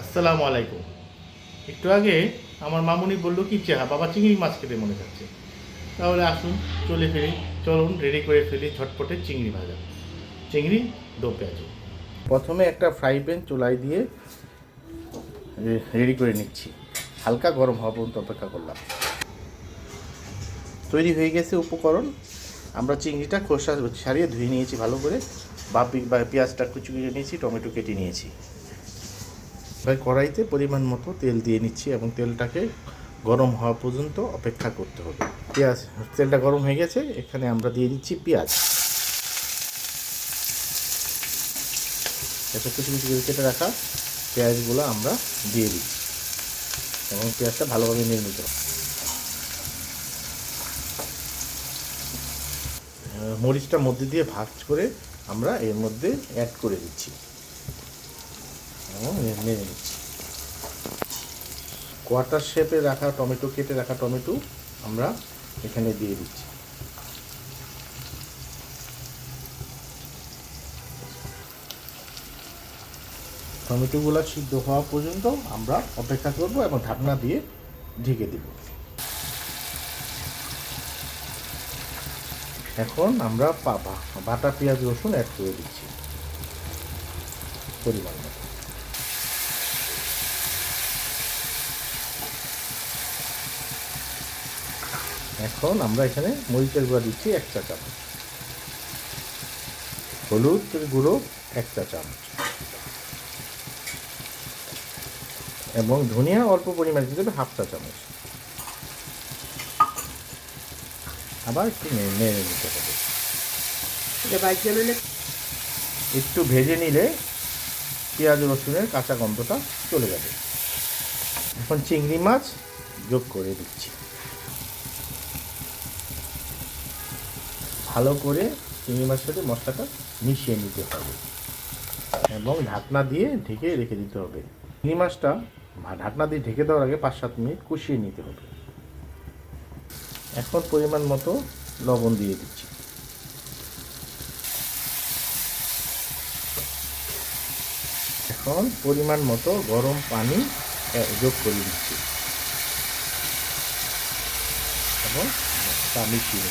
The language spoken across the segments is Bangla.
আসসালামু আলাইকুম। একটু আগে আমার মামুনি বলল কি, চেহা, বাবা চিংড়ি মাছ খেতে মনে যাচ্ছে তাহলে আসুন, চলে ফেলি চলুন, রেডি করে ফেলি ঝটপটে চিংড়ি ভাজা। চিংড়ি, দো পেঁয়াজ। প্রথমে একটা ফ্রাই প্যান চুলায় দিয়ে রেডি করে নিচ্ছি। হালকা গরম হওয়া পর্যন্ত অপেক্ষা করলাম। তৈরি হয়ে গেছে উপকরণ। আমরা চিংড়িটা খোসা ছাড়িয়ে ধুয়ে নিয়েছি ভালো করে। বা, পেঁয়াজটা কুচি কুচি নিয়েছি, টমেটো কেটে নিয়েছি। এবার কড়াইতে পরিমাণ মতো তেল দিয়ে নিচ্ছি এবং তেলটাকে গরম হওয়া পর্যন্ত অপেক্ষা করতে হবে। পেঁয়াজ, তেলটা গরম হয়ে গেছে, এখানে আমরা দিয়ে দিচ্ছি পেঁয়াজ। এটা কিছু কিছু করে কেটে রাখা পেঁয়াজগুলো আমরা দিয়ে দিচ্ছি এবং পেঁয়াজটা ভালোভাবে নির্মিত। মরিচটা মধ্যে দিয়ে ভাগ করে আমরা এর মধ্যে অ্যাড করে দিচ্ছি। কোয়ার্টার শেপে রাখা টমেটো, কেটে রাখা টমেটো আমরা এখানে দিয়ে দিচ্ছি। টমেটোগুলো সিদ্ধ হওয়া পর্যন্ত আমরা অপেক্ষা করব এবং ঢাকনা দিয়ে ঢেকে দেব। এখন আমরা বাটা, পেঁয়াজ, রসুন অ্যাড করে দিচ্ছি। পরিমাণ মতো। এখন আমরা এখানে মরিচের গুঁড়া দিচ্ছি এক চা চামচ। হলুদ গুঁড়ো এক চা চামচ। এবং ধনিয়া অল্প পরিমাণে দিতে হবে হাফ চা চামচ। আবার একটু নেড়ে নিতে হবে। একটু ভেজে নিলে পেঁয়াজ রসুনের কাঁচা গন্ধটা চলে যাবে। এখন চিংড়ি মাছ যোগ করে দিচ্ছি। ভালো করে চিংড়ি মাছের সাথে মশলাটা মিশিয়ে নিতে হবে। এবং ঢাকনা দিয়ে ঢেকে রেখে দিতে হবে। চিংড়ি মাছটা ঢাকনা দিয়ে ঢেকে দেওয়ার আগে পাঁচ সাত মিনিট কষিয়ে নিতে হবে। এখন পরিমাণ মতো লবণ দিয়ে দিচ্ছি। এখন পরিমাণ মতো গরম পানি যোগ করে দিচ্ছি। এবং তা মিশিয়ে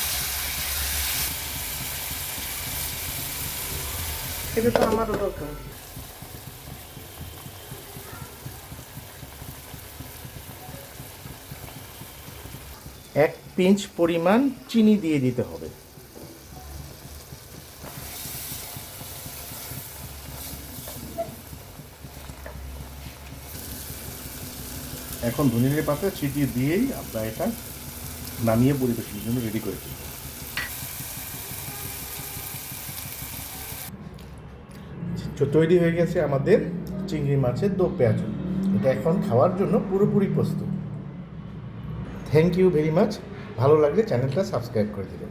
এটা তো আমারও দরকার। এক পিঞ্চ পরিমাণ চিনি দিয়ে দিতে হবে। এখন ধনিয়ার পাতা ছিটিয়ে দিয়েই আমরা এটা নামিয়ে পরিবেশনের জন্য রেডি করেছি তো তৈরি হয়ে গেছে আমাদের চিংড়ি মাছের দো পেঁয়াজ। এটা এখন খাওয়ার জন্য পুরোপুরি প্রস্তুত। থ্যাংক ইউ ভেরি মাচ ভালো লাগলে চ্যানেলটা সাবস্ক্রাইব করে দেবেন।